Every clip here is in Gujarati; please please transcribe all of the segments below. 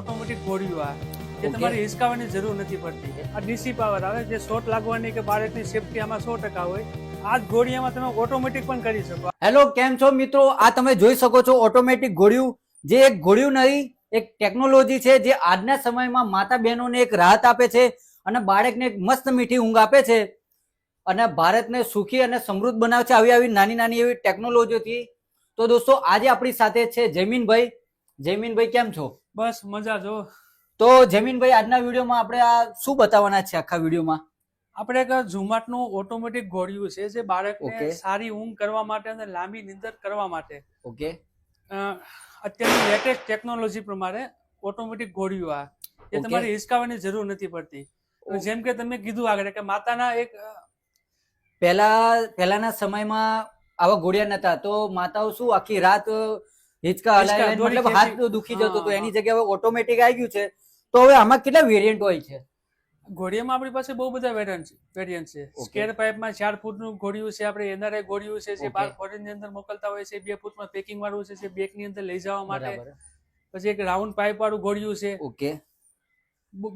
ઓટોમેટિક ઘોડીઓ આ જે. તમારે હિસકાવાની જરૂર નથી પડતી. આ ડીસી પાવર આવે જે શોટ લાગવાની કે બાળકની સેફટી આમાં સો ટકા હોય આ જ ઘોડીયામાં તમે ઓટોમેટિક પણ કરી શકો. હેલો કેમ છો મિત્રો? આ તમે જોઈ શકો છો ઓટોમેટિક ઘોડિયું જે એક ઘોડિયું નહીં એક ટેકનોલોજી છે જે આજના સમયમાં માતા બહેનોને એક રાહત આપે છે અને બાળકને એક મસ્ત મીઠી ઊંઘ આપે છે. અને ભારતને સુખી અને સમૃદ્ધ બનાવે છે આવી આવી નાની નાની એવી ટેકનોલોજીથી તો દોસ્તો આજે આપણી સાથે છે જયમીનભાઈ. જયમીનભાઈ કેમ છો? બસ મજા જો. તો જમીનભાઈ આજના વિડીયોમાં આપણે આ શું બતાવવાના છે આખા વિડીયોમાં? આપણે એક ઝુમાટનું ઓટોમેટિક ઘોડિયું છે જે બાળકને સારી ઊંઘ કરવા માટે અને લાંબી નિંદર કરવા માટે. ઓકે. અત્યારની લેટેસ્ટ ટેકનોલોજી પ્રમાણે ઓટોમેટિક ગોળિયું આ. એ. તમારે હિસકાવાની જરૂર નથી પડતી. જેમ કે તમે કીધું આગળ કે માતાના એક પહેલા પહેલાના સમયમાં આવા ગોળિયા નતા. તો માતાઓ શું આખી રાત હિંચકા હલાવી હલાવીને મતલબ હાથ દુખી જતો હતો. એની જગ્યાએ ઓટોમેટિક આવી ગયું છે. તો હવે આમાં કેટલા વેરિયન્ટ હોય છે? ઘોડીયામાં આપણી પાસે બહુ બધા વેરિયન્ટ વેરિયન્ટ છે. સ્કેર પાઇપમાં ચાર ફૂટનું ઘોડિયું છે આપણે એનઆરઆઈ ઘોડિયું છે જે Okay. બાર ફોરેન અંદર મોકલતા હોય છે બે ફૂટમાં પેકિંગ વાળું છે જે બેગની અંદર લઈ જવા માટે. પછી એક રાઉન્ડ પાઇપ વાળું ઘોડિયું છે. ઓકે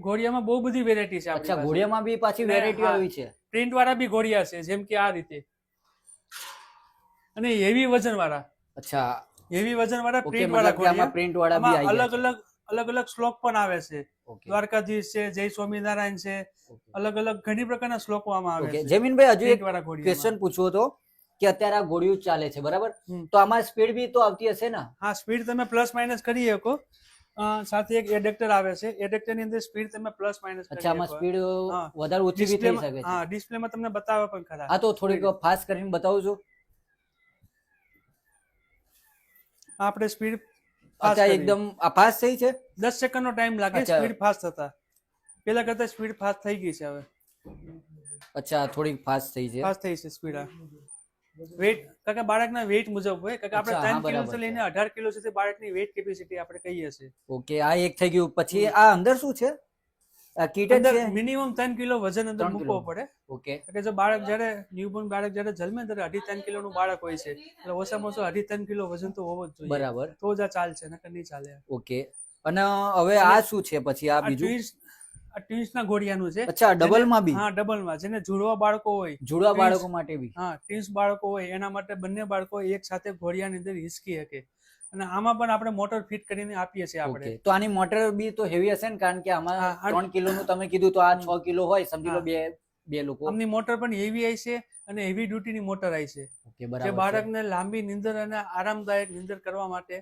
ઘોડિયામાં બહુ બધી વેરાયટી છે અચ્છા ઘોડિયામાં બી પાછી વેરાયટી આવી છે. પ્રિન્ટ વાળા બી ઘોડિયા છે જેમ કે આ રીતે. અને હેવી વજન વાળા અચ્છા હેવી વજન વાળા પ્રિન્ટ વાળા ઘોડિયા પ્રિન્ટ વાળા બી અલગ અલગ અલગ અલગ શ્લોક પણ આવે છે. દ્વારકાધીશ છે જય સ્વામિનારાયણ છે અલગ અલગ ઘણી પ્રકારના શ્લોકો આમાં આવે છે. જમીનભાઈ હજુ એક. ક્વેશ્ચન પૂછવો હતો કે અત્યારે આ ઘોડિયું ચાલે છે બરાબર? તો આમાં સ્પીડ બી તો આવતી હશે ને? હા સ્પીડ તમે પ્લસ માઇનસ કરી શકો. સાથે એક એડેક્ટર આવે છે. એડેક્ટરની અંદર સ્પીડ તમે પ્લસ માઇનસ અચ્છા આમાં સ્પીડ વધારે ઓછી બી થઈ શકે છે. હા ડિસ્પ્લેમાં તમને બતાવે પણ ખરા. હા તો થોડીક ફાસ્ટ કરીને બતાવું છું. આપણે સ્પીડ અચ્છા એકદમ ફાસ્ટ થઈ છે? દસ સેકન્ડ નો ટાઈમ લાગે. સ્પીડ ફાસ્ટ થતા. પેલા કરતા સ્પીડ ફાસ્ટ થઈ ગઈ છે હવે. અચ્છા થોડીક ફાસ્ટ થઈ છે. ફાસ્ટ થઈ છે સ્પીડ આ. વેટ કાકા બાળકના વેટ મુજબ હોય કાકા કે આપણે ત્રણ કિલો થી લઈને અઢાર કિલો સુધી બાળકની વેટ કેપેસિટી આપણે કહીએ છીએ. ઓકે આ એક થઈ ગયું. પછી આ અંદર શું છે? આ કીટ અંદર છે? મિનિમમ ત્રણ કિલો વજન અંદર મૂકવો પડે. ઓકે. એટલે જો બાળક જ્યારે ન્યૂબોર્ન બાળક જ્યારે જન્મે ત્યારે અઢી ત્રણ કિલોનું બાળક હોય છે. એટલે ઓછામાં ઓછું અઢી ત્રણ કિલો વજન તો હોવો જ જોઈએ. બરાબર. તો જ આ ચાલશે નકર નહીં ચાલે. ઓકે. અને હવે આ શું છે પછી આ આ બીજું? ટ્વિન્સ ના ઘોડિયાનું છે. અચ્છા ડબલમાં બી? હા ડબલમાં જેને જુડવા બાળકો હોય જુડવા બાળકો માટે બી. હા ટ્વિન્સ બાળકો હોય એના માટે બંને બાળકો એક સાથે ઘોડિયાની અંદર હિસકી શકે. અને આમાં પણ આપણે મોટર ફિટ કરીને આપીએ છીએ આપણે. તો આની મોટર બી તો હેવી હશે ને? કારણ કે આમાં ત્રણ કિલો નું તમે કીધું તો આ છ કિલો હોય સમજી લો બે બે લોકો. આમની મોટર પણ હેવી આવી છે અને હેવી ડ્યુટીની મોટર આવી છે. જે બાળકને લાંબી નીંદર અને આરામદાયક નીંદર કરવા માટે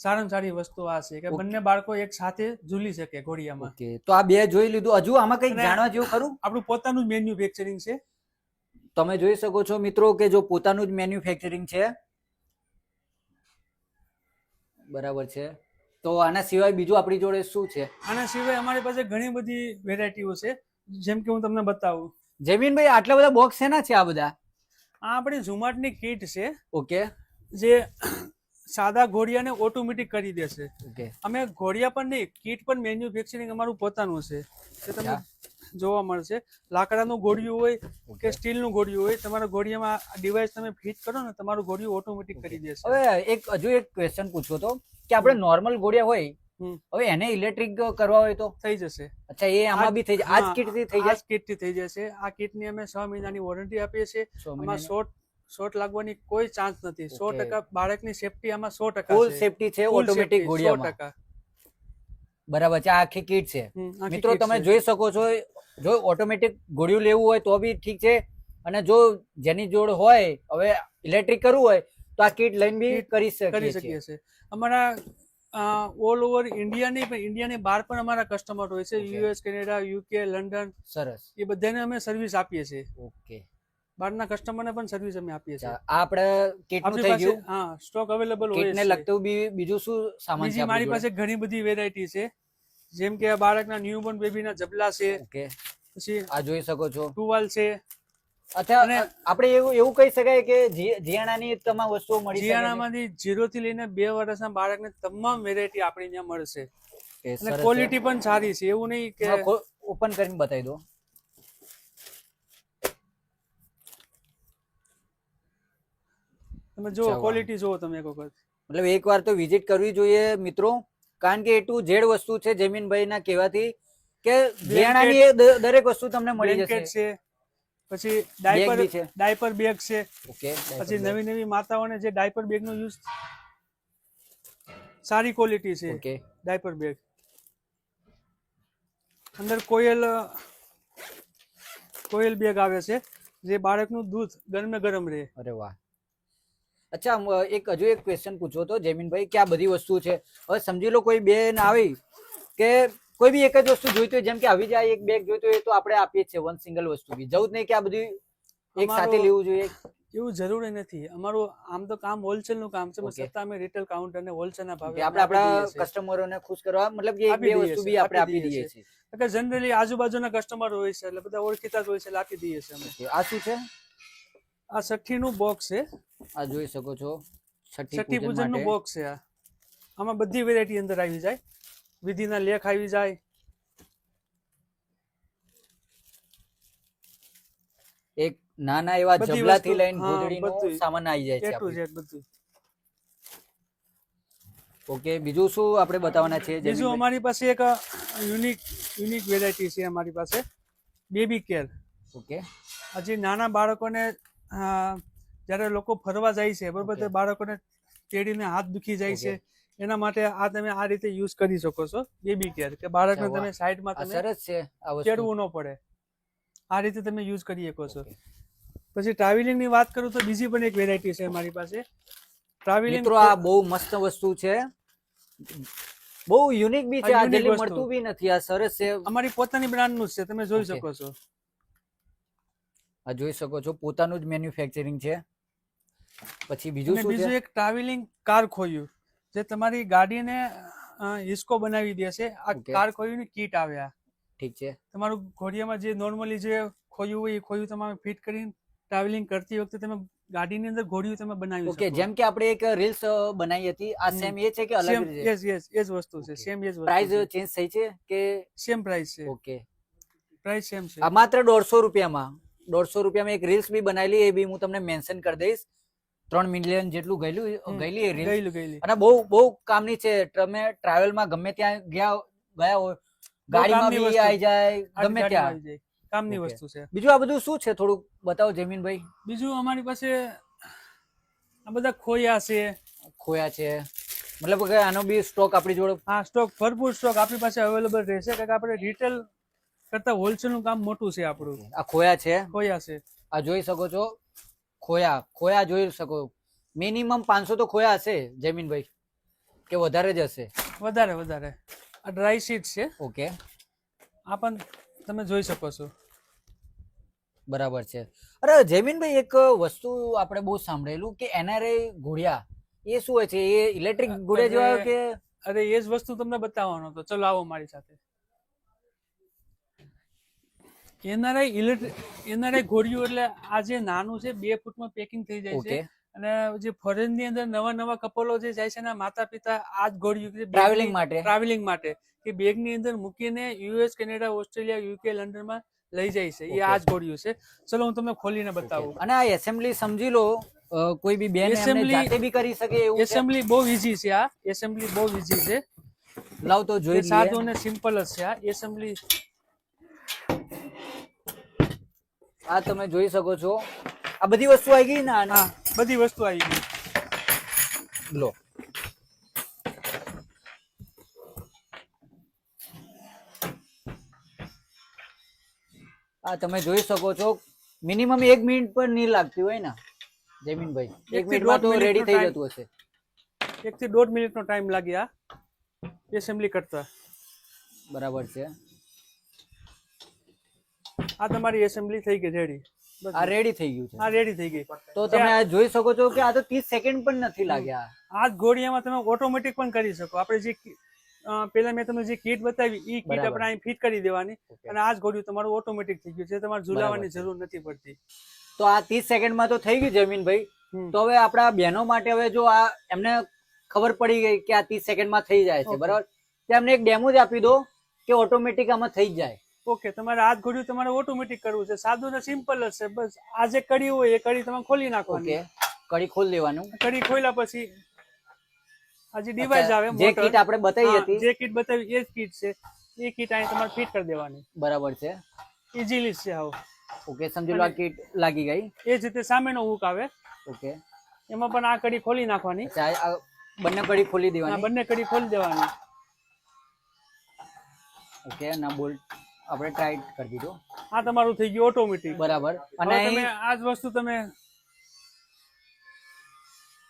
સારામાં સારી વસ્તુ આ છે કે બંને બાળકો એક સાથે ઝૂલી શકે ઘોડિયામાં. તો આ બે જોઈ લીધું. હજુ આમાં કઈ જાણવા જેવું ખરું? આપણું પોતાનું જ મેન્યુફેક્ચરિંગ છે. તમે જોઈ શકો છો મિત્રો કે જો પોતાનું જ મેન્યુફેક્ચરિંગ છે બરાબર છે. તો આના સિવાય બીજું આપણી જોડે શું છે? આના સિવાય અમારી પાસે ઘણી બધી વેરાયટીઓ છે. જેમ કે હું તમને બતાવું. જમીનભાઈ આટલા બધા બોક્સ શેના છે આ બધા? આ આપણી ઝુમાટની કીટ છે. ઓકે. જે સાદા ઘોડિયાને ઓટોમેટિક કરી દેશે ઓકે. અમે ઘોડિયા પણ નહીં કીટ પણ મેન્યુફેક્ચરિંગ અમારું પોતાનું છે. તે અચ્છા. જોવા મળશે. લાકડાનું ઘોડિયું હોય કે સ્ટીલનું ઘોડિયું હોય તમારા ઘોડિયામાં ડિવાઇસ તમે ફિટ કરો ને તમારું ઘોડિયું ઓટોમેટિક કરી દેશે. હવે એક હજુ એક ક્વેશ્ચન પૂછવો તો કે આપણે નોર્મલ ગોળિયા હોય હવે એને ઇલેક્ટ્રિક કરવા હોય તો? થઈ જશે. અચ્છા એ આમાં બી થઈ જાય. આ થી થઈ આ જાય જ કીટથી થઈ જશે. આ કીટની અમે છ મહિનાની વોરંટી આપીએ છીએ. આમાં શોર્ટ શોર્ટ લાગવાની કોઈ ચાન્સ નથી. સો ટકા બાળકની સેફટી આમાં સો ટકા ફૂલ સેફટી છે ઓટોમેટિક ઘોડિયામાં. બરાબર છે આ આખી કીટ છે. મિત્રો તમે જોઈ શકો છો જો ઓટોમેટિક ગોળીઓ લેવું હોય તો બી ઠીક છે. અને જો જેની જોડ હોય હવે ઇલેક્ટ્રિક કરવું હોય તો આ કીટ લઈને બી કરી શકીએ છીએ. અમારા ઓલ ઓવર ઇન્ડિયાની પણ ઇન્ડિયાની બહાર પણ અમારા કસ્ટમર હોય છે. યુએસ કેનેડા યુકે લંડન સરસ. એ બધાને અમે સર્વિસ આપીએ છીએ. ઓકે બહારના કસ્ટમરને પણ સર્વિસ અમે આપીએ છીએ. આ આપણે કીટનું થઈ ગયું. હા સ્ટોક અવેલેબલ હોય છે. લગતું બી બીજું શું સામાન છે મારી પાસે ઘણી બધી વેરાયટી છે. જેમ કે બાળકના ન્યૂબોર્ન બેબીના જબલા છે ઓકે. પછી આ જોઈ શકો છો. ટુવાલ છે. અને- આપણે એવું એવું કહી શકાય કે જી- જીયાણાની તમામ વસ્તુઓ મળી જીયાણામાંથી જીરો થી લઈને બે વર્ષના બાળકને તમામ વેરાયટી આપણે ત્યાં મળશે. અને ક્વોલિટી પણ સારી છે એવું નહીં કે ઓપન કરીને બતાવી દો. તમે જુઓ ક્વોલિટી જોવો તમે એક વખત. મતલબ એકવાર તો વિઝિટ કરવી જોઈએ મિત્રો. કારણ કે એ ટુ ઝેડ વસ્તુ છે જમીનભાઈ ના કહેવાથી કે જેણાની દરેક વસ્તુ તમને મળી જશે. પછી ડાયપર ડાયપર બેગ છે. ઓકે પછી નવી નવી માતાઓને જે ડાયપર બેગ નો યુઝ સારી ક્વોલિટી છે. ઓકે. Diaper bag. અંદર કોયલ કોયલ બેગ આવે છે જે બાળકનું દૂધ ગરમે ગરમ રહે. અરે વાહ. અચ્છા એક હજુ એક ક્વેશ્ચન પૂછો તો જમીનભાઈ કે આ બધી વસ્તુ છે? હવે સમજી લો કોઈ બેન આવી કે કોઈ બી એક જ વસ્તુ જોઈતી હોય જેમ કે આવી જાય એક બેગ જોઈતો હોય તો આપણે આપીએ છીએ વન સિંગલ વસ્તુ બી. જવું જ નહીં કે આ બધી એક સાથે લેવું જોઈએ? એવું જરૂરી નથી. અમારું આમ તો કામ હોલસેલનું કામ છે પણ. છતાં અમે રિટેલ કાઉન્ટર ને હોલસેલ ના ભાવે આપણે આપણા. કસ્ટમરોને ખુશ કરવા મતલબ કે બે વસ્તુ બી આપણે આપી દઈએ છીએ. એટલે જનરલી આજુબાજુના કસ્ટમર હોય છે એટલે બધા ઓળખીતા જ હોય છે એટલે આપી દઈએ છીએ અમે. આ શું છે? આ છઠ્ઠી નું બોક્સ છે. આ જોઈ શકો છો. છઠ્ઠી છઠ્ઠી પૂજન પૂજનનું બોક્સ છે આ. આમાં બધી વેરાયટી અંદર આવી જાય. વિધિના લેખ આવી જાય. એક નાના એવા જબલાથી લઈને ઘોંઘડીનો સામાન આવી જાય એ છે ટુ આપણે. ઝેડ બધું. ઓકે બીજું શું આપણે બતાવવાના છે? બીજું અમારી પાસે એક યુનિક યુનિક વેરાયટી છે અમારી પાસે. Baby care okay. હજી નાના બાળકોને જ્યારે લોકો ફરવા જાય છે બરોબર. તો બાળકોને તેડીને હાથ દુખી જાય છે. એના માટે આ તમે આ રીતે યુઝ કરી શકો છો. બેબી કેર કે બાળકને તમે સાઈડમાં તમે સરસ છે આ ન પડે. આ રીતે તમે યુઝ કરી શકો છો. પછી ટ્રાવેલિંગની વાત કરું તો બીજી પણ એક વેરાયટી છે મારી પાસે. ટ્રાવેલિંગ મિત્રો આ બહુ મસ્ત વસ્તુ છે. બહુ યુનિક બી છે આ આ જલ્દી મળતું બી નથી આ સરસ છે. અમારી પોતાની બ્રાન્ડનું છે તમે જોઈ શકો છો. આ જોઈ શકો છો પોતાનું જ મેન્યુફેક્ચરિંગ છે. પછી બીજું શું બીજું એક ટ્રાવેલિંગ કાર ખોયું જે તમારી ગાડીને હિસકો બનાવી દેશે આ કાર ખોયુંની કીટ આવ્યા ઠીક છે. તમારું ઘોડિયામાં જે નોર્મલી જે ખોયું હોય એ ખોયું તમારે ફિટ કરીને ટ્રાવેલિંગ કરતી વખતે તમે ગાડીની અંદર ઘોડિયું તમે બનાવી ઓકે જેમ કે આપણે એક રીલ્સ બનાવી હતી આ સેમ એ છે કે અલગ સેમ છે યસ યસ એ જ વસ્તુ છે. સેમ એ જ પ્રાઇસ ચેન્જ થઈ છે કે? સેમ પ્રાઇસ છે. ઓકે. પ્રાઇસ સેમ છે. આ માત્ર દોઢસો રૂપિયામાં. દોઢસો રૂપિયામાં એક રીલ્સ બી બનાવેલી એ બી હું તમને મેન્શન કરી દઈશ. ત્રણ મિલિયન જેટલું ગયેલું ગયેલી એ રીલ ગયેલું ગયેલી. અને બહુ બહુ કામની છે. તમે ટ્રાવેલમાં ગમે ત્યાં ગયા ગયા હોય ગાડીમાં બી આવી જાય ગમે ત્યાં. કામની વસ્તુ છે. બીજું આ બધું શું છે? થોડુંક બતાવો જમીનભાઈ. બીજું અમારી પાસે આ બધા ખોયા છે. ખોયા છે. મતલબ કે આનો બી સ્ટોક આપણી જોડે હા સ્ટોક ભરપૂર સ્ટોક આપણી પાસે અવેલેબલ રહેશે. કારણ કે આપણે રિટેલ કરતા હોલસેલનું કામ મોટું છે આપણું. આ ખોયા છે. ખોયા છે. આ જોઈ શકો છો. ખોયા ખોયા જોઈ શકો. મિનિમમ પાંચસો તો ખોયા હશે જમીનભાઈ કે વધારે જ હશે? વધારે વધારે. આ ડ્રાય શીટ છે. ઓકે. આ પણ તમે જોઈ શકો છો. બરાબર છે. અરે જમીનભાઈ એક વસ્તુ આપણે બહુ સાંભળેલું કે એનઆરઆઈ ઘોડિયા એ શું હોય છે? એ ઇલેક્ટ્રિક ઘોડિયા જેવા કે અરે એ જ વસ્તુ તમને બતાવવાનો હતો. ચલો આવો મારી સાથે. એનઆરઆઈ ઇલેક્ટ્રિક એનઆરઆઈ ઘોડિયું એટલે આ જે નાનું છે બે ફૂટમાં પેકિંગ થઈ જાય છે. અને જે ફોરેનની અંદર નવા નવા કપલો જે જાય છે એના માતા પિતા આ જ ઘોડિયું ટ્રાવેલિંગ માટે. ટ્રાવેલિંગ માટે કે બેગની અંદર મૂકીને યુએસ કેનેડા ઓસ્ટ્રેલિયા યુકે લંડનમાં લઈ જાય છે. એ આ જ ઘોડિયું છે. ચલો હું તમને ખોલીને બતાવું. અને આ એસેમ્બલી સમજી લો કોઈ બી બેન એસેમ્બલી જાતે બી કરી શકે એવું એસેમ્બલી બહુ ઈઝી છે આ. એસેમ્બલી બહુ ઈઝી છે. લાવ તો જોઈ જે સાદું અને સિમ્પલ જ છે આ. એસેમ્બલી આ તમે જોઈ શકો છો. આ બધી વસ્તુ આવી ગઈ ને હા બધી વસ્તુ આવી ગઈ. લો. આ તમે જોઈ શકો છો. મિનિમમ એક મિનિટ પણ નહીં લાગતી હોય ને? જમીનભાઈ એક મિનિટમાં તો રેડી થઈ જતું હશે. એક થી દોઢ મિનિટ નો ટાઈમ લાગ્યા એસેમ્બલી કરતા. બરાબર છે. આ તમારી એસેમ્બલી થઈ ગઈ રેડી આ રેડી થઈ ગયું છે. આ રેડી થઈ ગઈ. તો તમે આ જોઈ શકો છો કે આ તો 30 સેકન્ડ પણ નથી લાગ્યા. આ ઘોડિયામાં તમે ઓટોમેટિક પણ કરી શકો. આપણે જે પેલા મેં તમને જે કીટ બતાવી એ કીટ આપણે અહીં ફિટ કરી દેવાની. અને આ જ ઘોડિયું તમારું ઓટોમેટિક થઈ ગયું છે. તમારે ઝુલાવવાની જરૂર નથી પડતી. તો આ 30 સેકન્ડમાં તો થઈ ગયું જમીનભાઈ ભાઈ તો હવે આપણા બહેનો માટે હવે જો આ એમને ખબર પડી ગઈ કે આ 30 સેકન્ડમાં થઈ જાય છે બરાબર? તો એમને એક ડેમો જ આપી દો કે ઓટોમેટિક આમાં થઈ જાય. ઓકે તમારે હાથ ઘોડ્યું તમારે ઓટોમેટિક કરવું છે. સાદું ને સિમ્પલ જ છે. બસ આ જે કડી હોય એ કડી તમે ખોલી નાખવાની. કડી ખોલી લેવાનું કડી ખોલ્યા પછી આ જે ડિવાઇસ આવે જે કીટ આપણે બતાવી હતી. જે કીટ બતાવી એ જ કીટ છે. એ કીટ અહીં તમારે ફિટ કરી દેવાની. બરાબર છે. ઇઝીલી છે આવું. ઓકે સમજી લો આ કીટ લાગી ગઈ. એ જ રીતે સામેનો હુક આવે. ઓકે એમાં પણ આ કડી ખોલી નાખવાની. બંને કડી ખોલી દેવાની. બંને કડી ખોલી દેવાની. ઓકે ના બોલ્ટ આપણે ટાઈટ કરી દીધો. આ તમારું થઈ ગયું ઓટોમેટિક બરાબર. અને તમે આ જ વસ્તુ તમે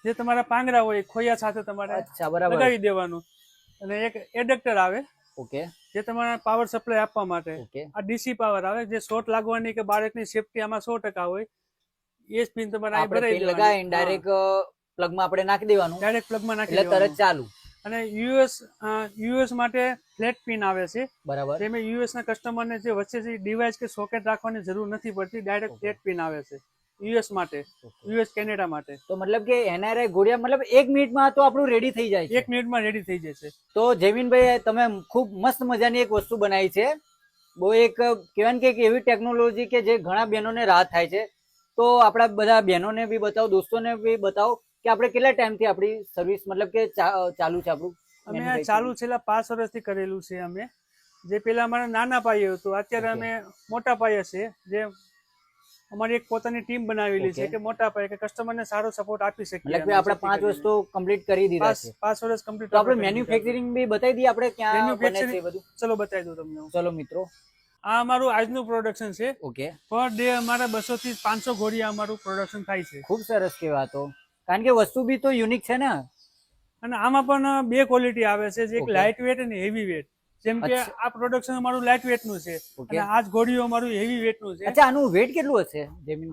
જે તમારા પાંગરા હોય ખોયા સાથે તમારે અચ્છા બરાબર. લગાવી દેવાનું. અને એક એડેક્ટર આવે ઓકે. જે તમારા પાવર સપ્લાય આપવા માટે. આ ડીસી પાવર આવે જે શોર્ટ લાગવાની કે બાળકની સેફટી આમાં સો ટકા હોય એ જ પિન તમારે લગાવીને ડાયરેક્ટ પ્લગમાં આપણે નાખી દેવાનું. ડાયરેક્ટ પ્લગમાં નાખી એટલે તરત ચાલુ. અને યુએસ યુએસ માટે ફ્લેટ પિન આવે છે. બરાબર. જેમાં યુએસ ના કસ્ટમરને જે વચ્ચે ડિવાઇસ કે સોકેટ રાખવાની જરૂર નથી પડતી ડાયરેક્ટ ફ્લેટ પિન આવે છે. યુએસ માટે યુએસ કેનેડા માટે. તો મતલબ કે એનઆરઆઈ ગોળિયા મતલબ એક મિનિટમાં તો આપણું રેડી થઈ જાય એક મિનિટમાં રેડી થઈ જશે તો જેવિનભાઈ તમે ખૂબ મસ્ત મજાની એક વસ્તુ બનાવી છે. બહુ એક કહેવાય ને કે એવી ટેકનોલોજી કે જે ઘણા બહેનોને રાહત થાય છે. તો આપણા બધા બહેનોને બી બતાવો દોસ્તોને બી બતાવો કે આપણે કેટલા ટાઈમથી આપણી સર્વિસ મતલબ કે ચાલુ છે આપણું? અમે આ ચાલુ છેલ્લા પાંચ વર્ષથી કરેલું છે અમે. જે પેલા અમારા નાના પાયે હતું અત્યારે અમે મોટા પાયે છે. જે અમારી એક પોતાની ટીમ બનાવેલી છે કે મોટા પાયે કે કસ્ટમરને સારો સપોર્ટ આપી શકીએ આપણે પાંચ વર્ષ વસ્તુ કમ્પ્લીટ કરી દીધા પાંચ છે. પાંચ વર્ષ કમ્પ્લીટ તો આપણે મેન્યુફેક્ચરિંગ બી બતાવી દઈએ આપણે ક્યાં બને છે બધું? ચલો બતાવી દઉં તમને ચલો મિત્રો. આ અમારું આજનું પ્રોડક્શન છે. ઓકે. પર ડે અમારા બસો થી પાંચસો ઘોડિયા અમારું પ્રોડક્શન થાય છે. ખૂબ સરસ કહેવા તો કારણ કે વસ્તુ બી તો યુનિક છે ને. અને આમાં પણ બે ક્વોલિટી આવે છે જે એક લાઇટ વેટ અને હેવી વેટ જેમ કે આ પ્રોડક્શન અમારું લાઇટ વેટનું છે. અને આ જ ઘોડીઓ અમારું હેવી વેટનું છે. અચ્છા આનું વેટ કેટલું હશે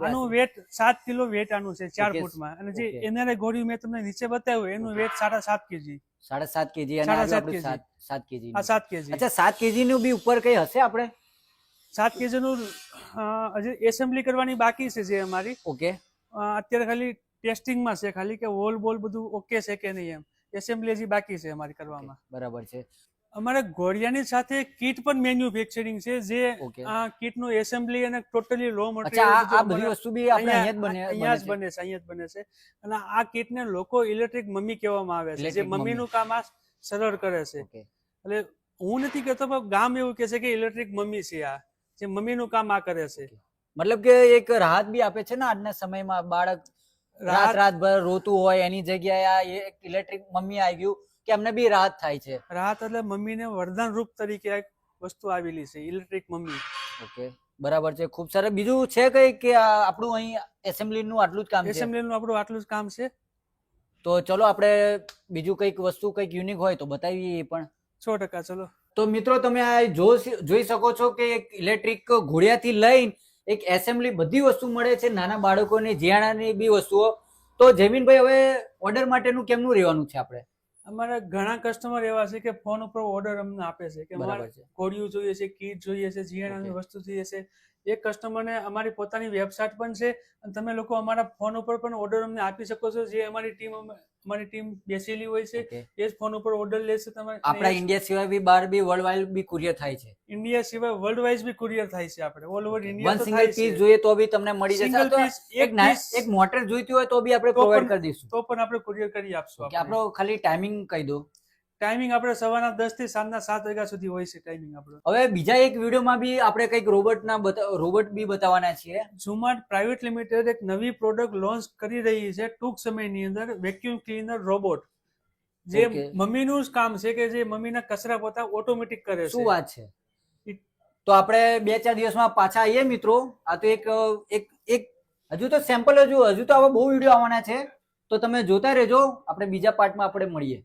આનું વેટ સાત કિલો વેટ આનું છે ચાર. ફૂટમાં. અને જે. એનઆરઆઈ ઘોડી મેં તમને નીચે બતાવ્યું એનું વેટ સાડા સાત કેજી સાડા સાત કેજી અને સાત આપણું સાત કેજી આ સાત કેજી અચ્છા સાત કેજી નું બી ઉપર કઈ હશે આપણે? સાત કેજી નું હજી એસેમ્બલી કરવાની બાકી છે જે અમારી. ઓકે અત્યારે ખાલી ટેસ્ટિંગમાં છે ખાલી કે વોલ બોલ બધું ઓકે છે કે નહીં એમ. એસેમ્બલી હજી બાકી છે અમારી કરવામાં. બરાબર છે. અમારે ઘોડિયાની સાથે કીટ પણ મેન્યુફેક્ચરિંગ છે જે આ કીટનું એસેમ્બલી અને ટોટલી લો મટીરિયલ આ બધી વસ્તુ બી આપણે અહીંયા જ બને અહીંયા જ બને છે. અહીંયા જ બને છે. અને આ કીટ ને લોકો ઇલેક્ટ્રિક મમ્મી કહેવામાં આવે છે જે મમ્મી. નું કામ આ સરળ કરે છે. એટલે હું નથી કહેતો પણ ગામ એવું કે છે કે ઇલેક્ટ્રિક મમ્મી છે આ જે મમ્મી નું કામ આ કરે છે. મતલબ કે એક રાહત બી આપે છે ને આજના સમયમાં બાળક રાત રાતભર રોતું હોય એની જગ્યાએ આ એક ઇલેક્ટ્રિક મમ્મી આવી ગયું કે એમને બી રાહત થાય છે. રાહત એટલે મમ્મીને વરદાન રૂપ તરીકે એક વસ્તુ આવેલી છે ઇલેક્ટ્રિક મમ્મી. ઓકે બરાબર છે ખૂબ સરસ. બીજું છે કઈ કે આપણું અહીં એસેમ્બલીનું આટલું જ કામ છે? એસેમ્બલીનું આપણું આટલું જ કામ છે. તો ચલો આપણે બીજું કંઈક વસ્તુ કંઈક યુનિક હોય તો બતાવીએ એ પણ. સો ટકા ચલો. તો મિત્રો તમે આ જોઈ શકો છો કે એક ઇલેક્ટ્રિક ઘોડિયાથી લઈને એક એસેમ્બલી બધી વસ્તુ મળે છે નાના બાળકોની જીયાણાની બી વસ્તુઓ. તો જમીનભાઈ હવે ઓર્ડર માટેનું કેમનું રહેવાનું છે આપણે? અમારા ઘણા કસ્ટમર એવા છે કે ફોન ઉપર ઓર્ડર અમને આપે છે કે અમારે કોડિયું જોઈએ છે કીટ જોઈએ છે જીયાણાની વસ્તુ જોઈએ છે. એક કસ્ટમરને અમારી પોતાની વેબસાઇટ પણ છે અને તમે લોકો અમારા ફોન ઉપર પણ ઓર્ડર અમને આપી શકો છો જે અમારી ટીમ અમારી ટીમ બેસેલી હોય છે. એ જ ફોન ઉપર ઓર્ડર લેશે તમારે. આપણા ઇન્ડિયા સિવાય બી બહાર બી વર્લ્ડ વાઇડ બી કુરિયર થાય છે. ઇન્ડિયા સિવાય વર્લ્ડ વાઇઝ બી કુરિયર થાય છે આપણે. ઓલ ઓવર ઇન્ડિયા વન તો સિંગલ પીસ જોઈએ તો બી તમને મળી જશે. તો એક એક મોટર જોઈતી હોય તો બી આપણે પ્રોવાઈડ કરી દઈશું. તો પણ આપણે કુરિયર કરી આપશું કે આપણો. ખાલી ટાઈમિંગ કહી દો. ટાઈમિંગ આપણે સવારના દસથી સાંજના સાત વાગ્યા સુધી હોય છે ટાઈમિંગ આપણો. હવે બીજા એક વિડીયોમાં બી આપણે કંઈક રોબોટ ના રોબોટ બી બતાવવાના છીએ. ઝુમાટ પ્રાઇવેટ લિમિટેડ એક નવી પ્રોડક્ટ લોન્ચ કરી રહી છે ટૂંક સમયની અંદર વેક્યુમ ક્લીનર રોબોટ જે. મમ્મીનું જ કામ છે કે જે મમ્મીના કચરા પોતા ઓટોમેટિક કરે શું વાત છે? તો આપણે બે ચાર દિવસમાં પાછા આવીએ મિત્રો. આ તો એક એક એક હજુ તો સેમ્પલ હજુ હજુ તો આવા બહુ વીડિયો આવવાના છે. તો તમે જોતા રહેજો. આપણે બીજા પાર્ટમાં આપણે મળીએ.